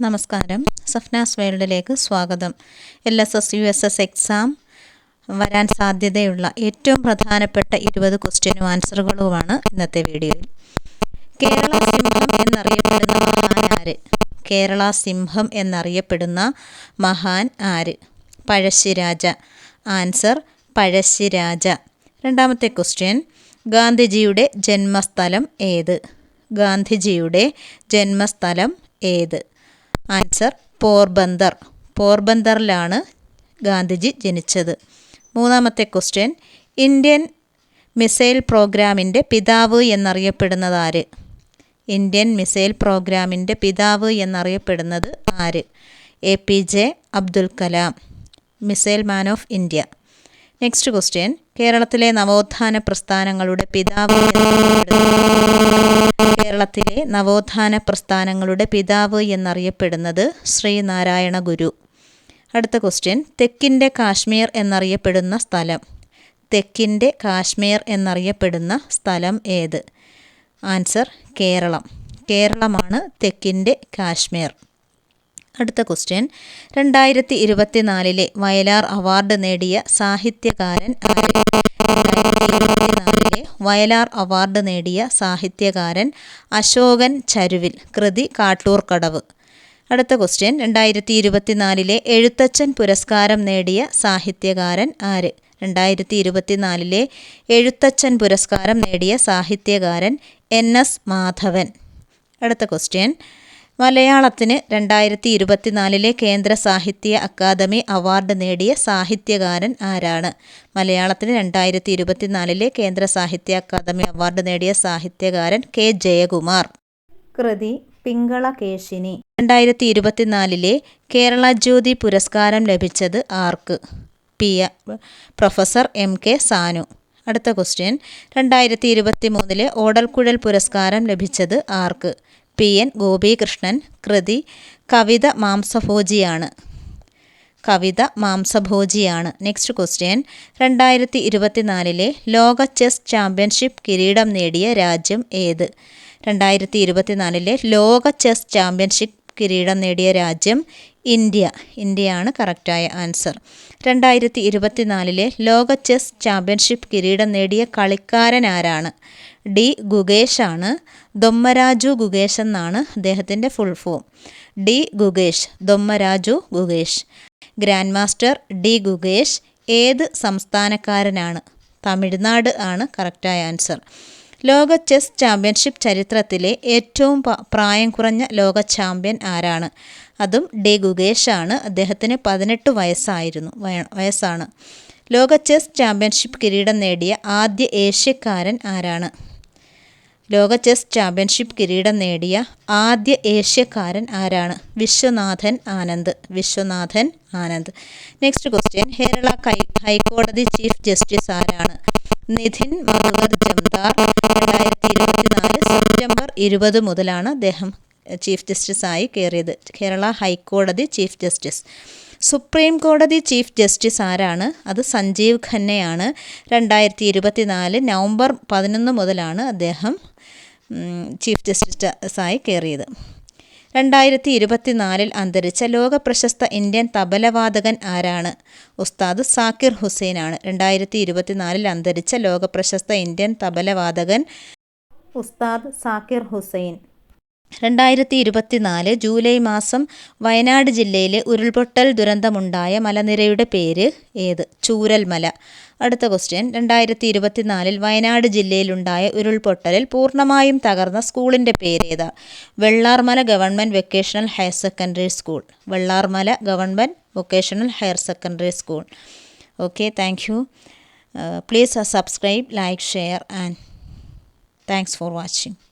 നമസ്കാരം. സഫ്നാസ് വേൾഡിലേക്ക് സ്വാഗതം. L S S U S S exam വരാൻ സാധ്യതയുള്ള ഏറ്റവും പ്രധാനപ്പെട്ട ഇരുപത് ക്വസ്റ്റ്യനും ആൻസറുകളുമാണ് ഇന്നത്തെ വീഡിയോയിൽ. കേരള സിംഹം എന്നറിയപ്പെടുന്ന മഹാൻ ആര്? കേരള സിംഹം എന്നറിയപ്പെടുന്ന മഹാൻ ആര്? പഴശ്ശിരാജ. ആൻസർ പഴശ്ശിരാജ. രണ്ടാമത്തെ ക്വസ്റ്റ്യൻ ഗാന്ധിജിയുടെ ജന്മസ്ഥലം ഏത്? ഗാന്ധിജിയുടെ ജന്മസ്ഥലം ഏത്? ആൻസർ പോർബന്ദർ. പോർബന്ദറിലാണ് ഗാന്ധിജി ജനിച്ചത്. മൂന്നാമത്തെ ക്വസ്റ്റ്യൻ ഇന്ത്യൻ മിസൈൽ പ്രോഗ്രാമിന്റെ പിതാവ് എന്നറിയപ്പെടുന്നത് ആര്? ഇന്ത്യൻ മിസൈൽ പ്രോഗ്രാമിന്റെ പിതാവ് എന്നറിയപ്പെടുന്നത് ആര്? A P J Abdul Kalam missile man of India. Next question കേരളത്തിലെ നവോത്ഥാന പ്രസ്ഥാനങ്ങളുടെ പിതാവ് കേരളത്തിലെ നവോത്ഥാന പ്രസ്ഥാനങ്ങളുടെ പിതാവ് എന്നറിയപ്പെടുന്നത് ശ്രീനാരായണ ഗുരു. അടുത്ത ക്വസ്റ്റ്യൻ തെക്കിന്റെ കാശ്മീർ എന്നറിയപ്പെടുന്ന സ്ഥലം. തെക്കിന്റെ കാശ്മീർ എന്നറിയപ്പെടുന്ന സ്ഥലം ഏത്? ആൻസർ കേരളം. കേരളമാണ് തെക്കിന്റെ കാശ്മീർ. അടുത്ത ക്വസ്റ്റ്യൻ രണ്ടായിരത്തി ഇരുപത്തിനാലിലെ വയലാർ അവാർഡ് നേടിയ സാഹിത്യകാരൻ ആര് വയലാർ അവാർഡ് നേടിയ സാഹിത്യകാരൻ അശോകൻ ചരുവിൽ കൃതി കാട്ടൂർക്കടവ്. അടുത്ത ക്വസ്റ്റ്യൻ രണ്ടായിരത്തി ഇരുപത്തിനാലിലെ എഴുത്തച്ഛൻ പുരസ്കാരം നേടിയ സാഹിത്യകാരൻ ആര്? രണ്ടായിരത്തി ഇരുപത്തിനാലിലെ എഴുത്തച്ഛൻ പുരസ്കാരം നേടിയ സാഹിത്യകാരൻ എൻ എസ് മാധവൻ. അടുത്ത ക്വസ്റ്റ്യൻ മലയാളത്തിന് രണ്ടായിരത്തി ഇരുപത്തിനാലിലെ കേന്ദ്ര സാഹിത്യ അക്കാദമി അവാർഡ് നേടിയ സാഹിത്യകാരൻ ആരാണ്? മലയാളത്തിന് രണ്ടായിരത്തി ഇരുപത്തിനാലിലെ കേന്ദ്ര സാഹിത്യ അക്കാദമി അവാർഡ് നേടിയ സാഹിത്യകാരൻ കെ. ജയകുമാർ. കൃതി പിങ്കള കേശിനി. രണ്ടായിരത്തി ഇരുപത്തിനാലിലെ കേരള ജ്യോതി പുരസ്കാരം ലഭിച്ചത് ആർക്ക്? P. Professor M. K. Sanu. അടുത്ത ക്വസ്റ്റ്യൻ. രണ്ടായിരത്തി ഇരുപത്തി മൂന്നിലെ ഓടൽക്കുഴൽ പുരസ്കാരം ലഭിച്ചത് ആർക്ക്? പി എൻ ഗോപികൃഷ്ണൻ കൃതി കവിത മാംസഭോജിയാണ്. കവിത മാംസഭോജിയാണ്. നെക്സ്റ്റ് ക്വസ്റ്റ്യൻ രണ്ടായിരത്തി ഇരുപത്തിനാലിലെ ലോക ചെസ് ചാമ്പ്യൻഷിപ്പ് കിരീടം നേടിയ രാജ്യം ഏത്? രണ്ടായിരത്തി ഇരുപത്തിനാലിലെ ലോക ചെസ് ചാമ്പ്യൻഷിപ്പ് കിരീടം നേടിയ രാജ്യം ഇന്ത്യ ഇന്ത്യയാണ് കറക്റ്റായ ആൻസർ. രണ്ടായിരത്തി ഇരുപത്തിനാലിലെ ലോക ചെസ് ചാമ്പ്യൻഷിപ്പ് കിരീടം നേടിയ കളിക്കാരൻ ആരാണ്? ഡി. ഗുഗേഷാണ് ദൊമ്മരാജു ഗുഗേഷ് എന്നാണ് അദ്ദേഹത്തിന്റെ full form D. Gukesh Dommaraju Gukesh grandmaster D. Gukesh ഏത് സംസ്ഥാനക്കാരനാണ്? തമിഴ്നാട് ആണ് കറക്റ്റായ ആൻസർ. ലോക ചെസ് ചാമ്പ്യൻഷിപ്പ് ചരിത്രത്തിലെ ഏറ്റവും പ്രായം കുറഞ്ഞ ലോക ചാമ്പ്യൻ ആരാണ്? അതും ഡി ഗുഗേഷാണ് അദ്ദേഹത്തിന് പതിനെട്ട് വയസ്സായിരുന്നു. വയസ്സാണ്. ലോക ചെസ് ചാമ്പ്യൻഷിപ്പ് കിരീടം നേടിയ ആദ്യ ഏഷ്യക്കാരൻ ആരാണ്? ലോക ചെസ് ചാമ്പ്യൻഷിപ്പ് കിരീടം നേടിയ ആദ്യ ഏഷ്യക്കാരൻ ആരാണ്? വിശ്വനാഥൻ ആനന്ദ്. വിശ്വനാഥൻ ആനന്ദ്. Next question. കേരള ഹൈക്കോടതി ചീഫ് ജസ്റ്റിസ് ആരാണ്? നിധിൻ മുഹമ്മദ് ജംദാർ രണ്ടായിരത്തി ഇരുപത്തിനാല് സെപ്റ്റംബർ ഇരുപത് മുതലാണ് അദ്ദേഹം ചീഫ് ജസ്റ്റിസായി കയറിയത് കേരള ഹൈക്കോടതി ചീഫ് ജസ്റ്റിസ്. സുപ്രീം കോടതി ചീഫ് ജസ്റ്റിസ് ആരാണ്? അത് സഞ്ജീവ് ഖന്നയാണ്. രണ്ടായിരത്തി ഇരുപത്തിനാല് നവംബർ പതിനൊന്ന് മുതലാണ് അദ്ദേഹം ചീഫ് ജസ്റ്റിസായി കയറിയത് രണ്ടായിരത്തി ഇരുപത്തിനാലിൽ അന്തരിച്ച ലോക പ്രശസ്ത ഇന്ത്യൻ തബലവാദകൻ ആരാണ്? ഉസ്താദ് സാക്കിർ ഹുസൈനാണ്. രണ്ടായിരത്തി ഇരുപത്തിനാലിൽ അന്തരിച്ച ലോക പ്രശസ്ത ഇന്ത്യൻ തബലവാദകൻ ഉസ്താദ് സാക്കിർ ഹുസൈൻ. രണ്ടായിരത്തി ഇരുപത്തിനാല് ജൂലൈ മാസം വയനാട് ജില്ലയിലെ ഉരുൾപൊട്ടൽ ദുരന്തമുണ്ടായ മലനിരയുടെ പേര് ഏത്? ചൂരൽമല. അടുത്ത ക്വസ്റ്റ്യൻ രണ്ടായിരത്തി ഇരുപത്തിനാലിൽ വയനാട് ജില്ലയിലുണ്ടായ ഉരുൾപൊട്ടലിൽ പൂർണമായും തകർന്ന സ്കൂളിന്റെ പേരേതാ? Vellarmala government vocational higher secondary school. Vellarmala government vocational higher secondary school. Okay thank you please subscribe like share and thanks for watching